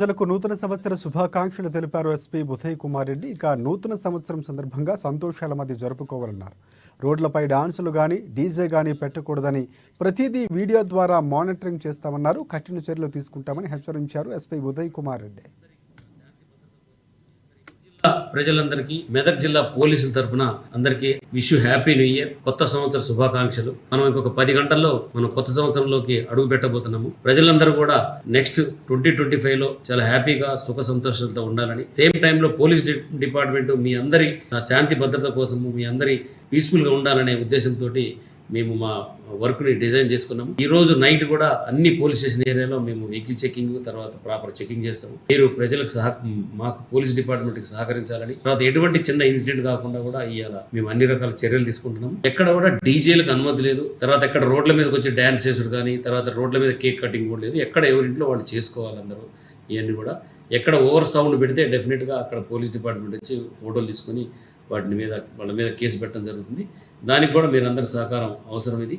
ప్రజలకు నూతన సంవత్సర శుభాకాంక్షలు తెలిపారు ఎస్పీ ఉదయ్ కుమార్ రెడ్డి. ఇక నూతన సంవత్సరం సందర్భంగా సంతోషాల మధ్య జరుపుకోవాలన్నారు. రోడ్లపై డాన్సులు కానీ డీజే కానీ పెట్టకూడదని ప్రతిదీ వీడియో ద్వారా మానిటరింగ్ చేస్తామన్నారు. కఠిన చర్యలు తీసుకుంటామని హెచ్చరించారు ఎస్పీ ఉదయ్ కుమార్ రెడ్డి. ప్రజలందరికీ మెదక్ జిల్లా పోలీసుల తరపున అందరికీ విష్ హ్యాపీ న్యూ ఇయర్. కొత్త సంవత్సర శుభాకాంక్షలు. మనం ఇంకొక పది గంటల్లో మనం కొత్త సంవత్సరంలోకి అడుగు పెట్టబోతున్నాము. ప్రజలందరూ కూడా నెక్స్ట్ ట్వంటీ ట్వంటీ ఫైవ్లో చాలా హ్యాపీగా సుఖ సంతోషాలతో ఉండాలని. సేమ్ టైంలో పోలీస్ డిపార్ట్మెంట్ మీ అందరి శాంతి భద్రత కోసము మీ అందరి పీస్ఫుల్గా ఉండాలనే ఉద్దేశంతో మేము మా వర్క్ని డిజైన్ చేసుకున్నాము. ఈ రోజు నైట్ కూడా అన్ని పోలీస్ స్టేషన్ ఏరియాలో మేము వెహికల్ చెకింగ్ తర్వాత ప్రాపర్ చెకింగ్ చేస్తాము. మీరు ప్రజలకు సహ మాకు పోలీస్ డిపార్ట్మెంట్కి సహకరించాలని తర్వాత ఎటువంటి చిన్న ఇన్సిడెంట్ కాకుండా కూడా ఇవాళ మేము అన్ని రకాల చర్యలు తీసుకుంటున్నాం. ఎక్కడ కూడా డీజేలకు అనుమతి లేదు. తర్వాత ఎక్కడ రోడ్ల మీదకి వచ్చి డ్యాన్స్ చేసుడు కానీ తర్వాత రోడ్ల మీద కేక్ కటింగ్ కూడా లేదు. ఎక్కడ ఎవరింట్లో వాళ్ళు చేసుకోవాలి అందరూ ఇవన్నీ కూడా ఎక్కడ ఓవర్ సౌండ్ పెడితే డెఫినెట్గా అక్కడ పోలీస్ డిపార్ట్మెంట్ వచ్చి ఫోటోలు తీసుకొని వాటిని మీద వాళ్ళ మీద కేసు పెట్టడం జరుగుతుంది. దానికి కూడా మీరందరి సహకారం అవసరం ఇది.